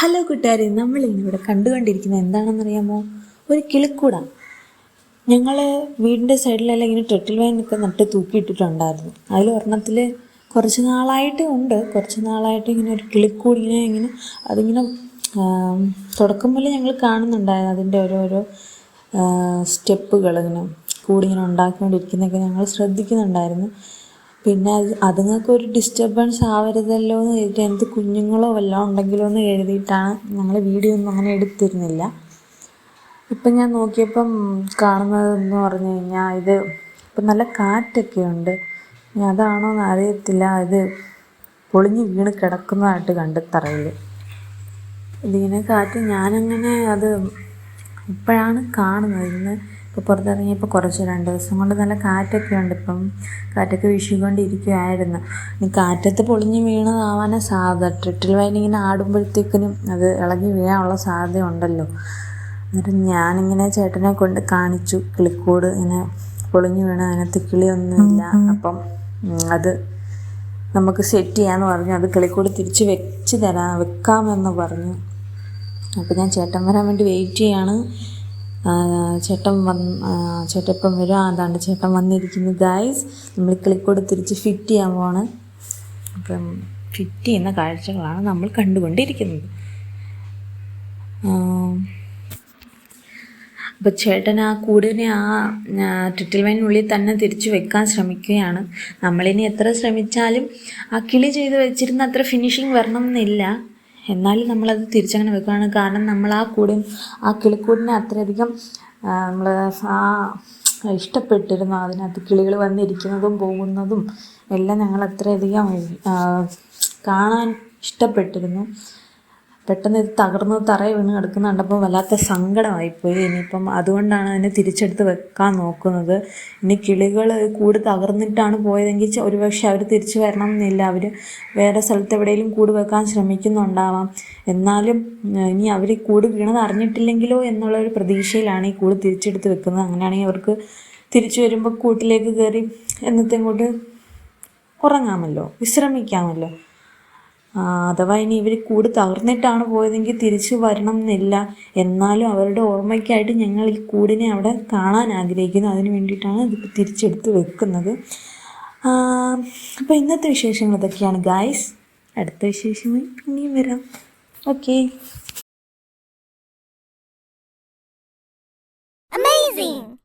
Hello കൂട്ടുകാരെ നമ്മൾ ഇന്നിവിടെ കണ്ടുകൊണ്ടിരിക്കുന്നത് എന്താണെന്നറിയാമോ? ഒരു കിളിക്കൂട ഞങ്ങൾ വീടിന്റെ സൈഡിലെല്ലാം ഇങ്ങനെ ടെട്ടിൽ വൈനൊക്കെ നട്ട് തൂക്കിയിട്ടിട്ടുണ്ടായിരുന്നു. അതിൽ ഒരെണ്ണത്തിൽ കുറച്ച് നാളായിട്ട് ഉണ്ട്. കുറച്ച് നാളായിട്ട് ഇങ്ങനെ ഒരു കിളിക്കൂട് ഇങ്ങനെ ഇങ്ങനെ അതിങ്ങനെ തുടക്കം മുതലേ ഞങ്ങൾ കാണുന്നുണ്ടായിരുന്നു. അതിന്റെ ഓരോരോ സ്റ്റെപ്പുകൾ ഇങ്ങനെ കൂടിങ്ങനെ ഉണ്ടാക്കിക്കൊണ്ടിരിക്കുന്നതൊക്കെ ഞങ്ങൾ ശ്രദ്ധിക്കുന്നുണ്ടായിരുന്നു. പിന്നെ അത് അതുങ്ങൾക്ക് ഒരു ഡിസ്റ്റർബൻസ് ആവരുതല്ലോ എന്ന് എഴുതി എന്ത് കുഞ്ഞുങ്ങളോ വല്ലതും ഉണ്ടെങ്കിലോ എന്ന് എഴുതിയിട്ടാണ് ഞങ്ങൾ വീഡിയോ ഒന്നും അങ്ങനെ എടുത്തിരുന്നില്ല. ഇപ്പം ഞാൻ നോക്കിയപ്പം കാണുന്നതെന്ന് പറഞ്ഞു കഴിഞ്ഞാൽ ഇത് ഇപ്പം നല്ല കാറ്റൊക്കെ ഉണ്ട്. ഇനി അതാണോ എന്ന് അറിയത്തില്ല. ഇത് പൊളിഞ്ഞ് വീണ് കിടക്കുന്നതായിട്ട് കണ്ട് തറയിൽ ഇതിങ്ങനെ കാറ്റ് ഞാനങ്ങനെ അത് ഇപ്പോഴാണ് കാണുന്നത്. ഇന്ന് ഇപ്പോൾ പുറത്തിറങ്ങിയപ്പോൾ കുറച്ച് രണ്ട് ദിവസം കൊണ്ട് നല്ല കാറ്റൊക്കെ ഉണ്ട് ഇപ്പം. കാറ്റൊക്കെ വീശിക്കൊണ്ടിരിക്കുകയായിരുന്നു ഇനി കാറ്റത്ത് പൊളിഞ്ഞ് വീണതാവാനാ സാധ്യത. ട്രിട്ടിൽ വൈൻ ഇങ്ങനെ ആടുമ്പോഴത്തേക്കിനും അത് ഇളകി വീഴാനുള്ള സാധ്യത ഉണ്ടല്ലോ. എന്നിട്ട് ഞാനിങ്ങനെ ചേട്ടനെ കൊണ്ട് കാണിച്ചു. കിളിക്കൂട് ഇങ്ങനെ പൊളിഞ്ഞ് വീണ് അതിനകത്ത് കിളിയൊന്നുമില്ല. അപ്പം അത് നമുക്ക് സെറ്റ് ചെയ്യാമെന്ന് പറഞ്ഞു. അത് കിളിക്കൂട് തിരിച്ച് വെച്ച് തരാം വെക്കാമെന്ന് പറഞ്ഞു. അപ്പോൾ ഞാൻ ചേട്ടൻ വരാൻ വേണ്ടി വെയിറ്റ് ചെയ്യാണ്. ചേട്ടൻ വന്ന് ചേട്ടൻ ഇപ്പം വരും. അതാണ് ചേട്ടൻ വന്നിരിക്കുന്നത്. ഗായ്സ് നമ്മൾ കിളിക്കൂട് തിരിച്ച് ഫിറ്റ് ചെയ്യാൻ പോവാണ്. അപ്പം ഫിറ്റ് ചെയ്യുന്ന കാഴ്ചകളാണ് നമ്മൾ കണ്ടുകൊണ്ടിരിക്കുന്നത്. അപ്പോൾ ചേട്ടൻ ആ കൂടിനെ ആ ടിറ്റിൽ വൈനുള്ളിൽ തന്നെ തിരിച്ചു വെക്കാൻ ശ്രമിക്കുകയാണ്. നമ്മളിനി എത്ര ശ്രമിച്ചാലും ആ കിളി ചെയ്ത് വെച്ചിരുന്ന അത്ര ഫിനിഷിങ് വരണം എന്നില്ല എന്നാലും നമ്മളത് തിരിച്ചങ്ങനെ വെക്കുകയാണ്. കാരണം നമ്മൾ ആ കൂടിൻ ആ കിളിക്കൂടിനെ അത്രയധികം നമ്മൾ ആ ഇഷ്ടപ്പെട്ടിരുന്നു. അതിനകത്ത് കിളികൾ വന്നിരിക്കുന്നതും പോകുന്നതും എല്ലാം ഞങ്ങൾ അത്രയധികം കാണാൻ ഇഷ്ടപ്പെട്ടിരുന്നു. പെട്ടെന്ന് ഇത് തകർന്ന് തറ വീണ് കിടക്കുന്ന കണ്ടപ്പോൾ വല്ലാത്ത സങ്കടമായിപ്പോയി. ഇനിയിപ്പം അതുകൊണ്ടാണ് അതിനെ തിരിച്ചെടുത്ത് വെക്കാൻ നോക്കുന്നത്. ഇനി കിളികൾ കൂട് തകർന്നിട്ടാണ് പോയതെങ്കിൽ ഒരുപക്ഷെ അവർ തിരിച്ചു വരണം എന്നില്ല. അവർ വേറെ സ്ഥലത്ത് എവിടെയെങ്കിലും കൂട് വെക്കാൻ ശ്രമിക്കുന്നുണ്ടാവാം. എന്നാലും ഇനി അവർ കൂട് വീണത് അറിഞ്ഞിട്ടില്ലെങ്കിലോ എന്നുള്ളൊരു പ്രതീക്ഷയിലാണ് ഈ കൂട് തിരിച്ചെടുത്ത് വെക്കുന്നത്. അങ്ങനെയാണെങ്കിൽ അവർക്ക് തിരിച്ചു വരുമ്പോൾ കൂട്ടിലേക്ക് കയറി എന്നത്തെ കൊണ്ട് ഉറങ്ങാമല്ലോ വിശ്രമിക്കാമല്ലോ. അഥവാ ഇനി ഇവർ കൂട് തകർന്നിട്ടാണ് പോയതെങ്കിൽ തിരിച്ചു വരണം എന്നില്ല എന്നാലും അവരുടെ ഓർമ്മയ്ക്കായിട്ട് ഞങ്ങൾ ഈ കൂടിനെ അവിടെ കാണാൻ ആഗ്രഹിക്കുന്നു. അതിന് വേണ്ടിയിട്ടാണ് ഇത് തിരിച്ചെടുത്ത് വെക്കുന്നത്. അപ്പോൾ ഇന്നത്തെ വിശേഷങ്ങൾ ഇതൊക്കെയാണ്. ഗായ്സ് അടുത്ത വിശേഷമായി ഇനിയും വരാം. Okay Amazing!